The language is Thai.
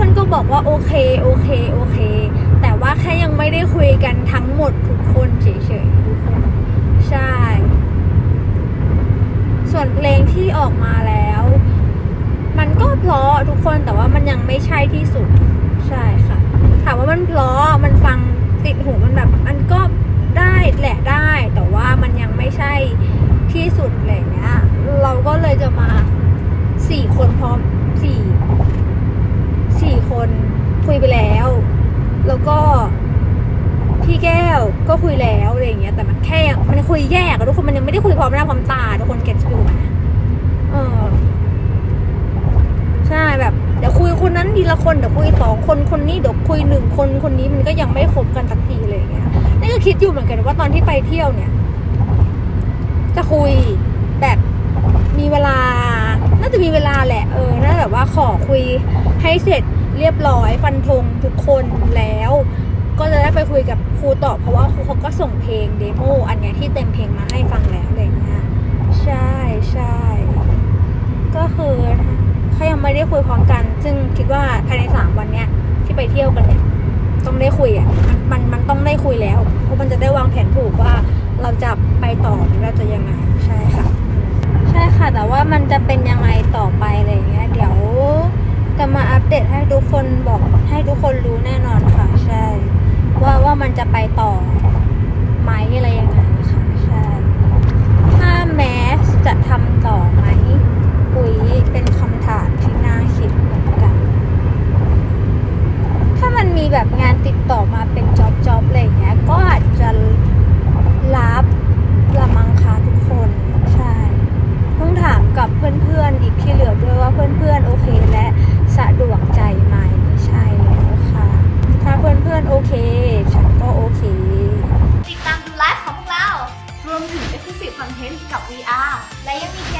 คนน่ะเพื่อนก็บอกว่าโอเคโอเคโอเค แต่ว่าแค่ยังไม่ได้คุยกันทั้งหมดทุกคนเฉยๆทุกคนใช่ ส่วนเพลงที่ออกมาแล้ว มันก็เพราะทุกคนแต่ว่ามันยังไม่ใช่ที่สุดใช่ค่ะ ถามว่ามันเพราะมันฟังติดหูมันแบบ มันก็ได้แหละได้ แต่ว่ามันยังไม่ใช่ที่สุดอะไรเงี้ยเราก็เลยจะมาสี่คนพร้อมสี่ คนคุยไปแล้ว แล้วก็พี่แก้วก็คุยแล้วอะไรอย่างเงี้ยแต่มันแค่มันคุยแยกทุกคนมันยังไม่ได้คุยพร้อมหน้าพร้อมตาทุกคนเก็ตฟิลไหมเออใช่แบบเดี๋ยวคุยคนนั้นทีละคนเดี๋ยวคุยสองคนคนนี้เดี๋ยวคุยหนึ่งคนคนนี้มันก็ยังไม่คบกันสักทีเลยอย่างเงี้ยนี่ก็คิดอยู่เหมือนกันว่าตอนที่ไปเที่ยวเนี่ย จะคุยแบบมีเวลา จะมีเวลาแหละเออน่าแบบว่าขอคุยให้เสร็จเรียบร้อยฟันธงทุกคนแล้ว ก็จะได้ไปคุยกับครูต่อเพราะว่าครูเขาก็ส่งเพลงเดโมอันเนี้ยที่เต็มเพลงมาให้ฟังแล้วอะไรเงี้ยใช่ใช่ก็คือเขายังไม่ได้คุยพร้อมกัน ซึ่งคิดว่าภายในสามวันเนี้ยที่ไปเที่ยวกันเนี่ยต้องได้คุยอะมันมันมันต้องได้คุยแล้วเพราะมันจะได้วางแผนถูกว่าเราจะไปต่อหรือเราจะยังไง ใช่ค่ะ ใช่ค่ะ แต่ว่ามันจะเป็นยังไงต่อไปอะไรอย่างเงี้ย เดี๋ยวจะมาอัปเดตให้ทุกคนบอกให้ทุกคนรู้แน่นอนค่ะ ใช่ ว่าว่ามันจะไปต่อไหมอะไรยังไงค่ะ ใช่ ถ้าแมสจะทำต่อไหมปุ๋ยเป็นคำถามที่น่าคิดเหมือนกัน ถ้ามันมีแบบงานติดต่อมาเป็นจ็อบจ็อบอะไรอย่างเงี้ย ก็อาจจะรับละมังคะทุกคน ใช่ ต้องถามกับเพื่อนๆ อีกที่เหลือด้วยว่าเพื่อนๆ โอเคและสะดวกใจไหมใช่แล้วค่ะ ถ้าเพื่อนๆ โอเค ฉันก็โอเค ติดตามดูไลฟ์ของพวกเรา รวมถึง Exclusive Content กับ VR และยังมีเทเ